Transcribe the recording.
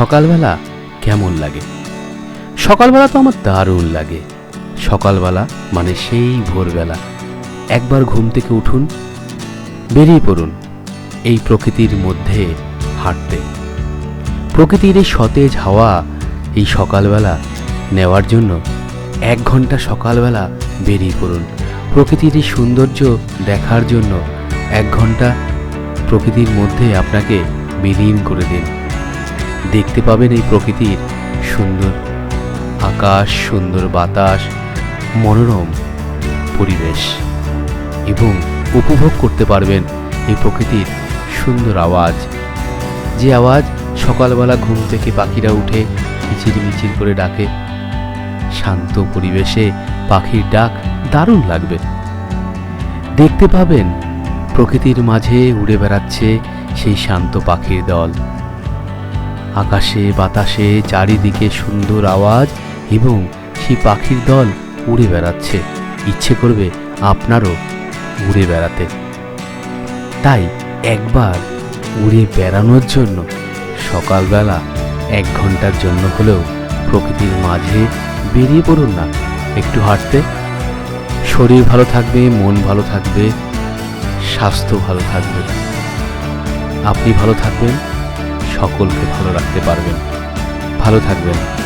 সকালবেলা কেমন লাগে? সকালবেলা তো আমার দারুণ লাগে। সকালবেলা মানে সেই ভোরবেলা। একবার ঘুম থেকে উঠুন, বেরিয়ে পড়ুন এই প্রকৃতির মধ্যে হাঁটতে। প্রকৃতির এই সতেজ হাওয়া এই সকালবেলা নেওয়ার জন্য এক ঘণ্টা সকালবেলা বেরিয়ে পড়ুন। প্রকৃতির এই সৌন্দর্য দেখার জন্য এক ঘণ্টা প্রকৃতির মধ্যে আপনাকে বিলীন করে দিন। দেখতে পাবেন এই প্রকৃতির সুন্দর আকাশ, সুন্দর বাতাস, মনোরম পরিবেশ এবং উপভোগ করতে পারবেন এই প্রকৃতির সুন্দর আওয়াজ। যে আওয়াজ সকালবেলা ঘুম থেকে পাখিরা উঠে মিচির মিচির করে ডাকে। শান্ত পরিবেশে পাখির ডাক দারুণ লাগবে। দেখতে পাবেন প্রকৃতির মাঝে উড়ে বেড়াচ্ছে সেই শান্ত পাখির দল। আকাশে, বাতাসে চারিদিকে সুন্দর আওয়াজ এবং সেই পাখির দল উড়ে বেড়াচ্ছে। ইচ্ছে করবে আপনারও উড়ে বেড়াতে। তাই একবার উড়ে বেড়ানোর জন্য সকালবেলা এক ঘণ্টার জন্য হলেও প্রকৃতির মাঝে বেরিয়ে পড়ুন না। একটু হাঁটতে। শরীর ভালো থাকবে, মন ভালো থাকবে, স্বাস্থ্য ভালো থাকবে। আপনি ভালো থাকবেন। সকলকে ভালো রাখতে পারবেন। ভালো থাকবেন।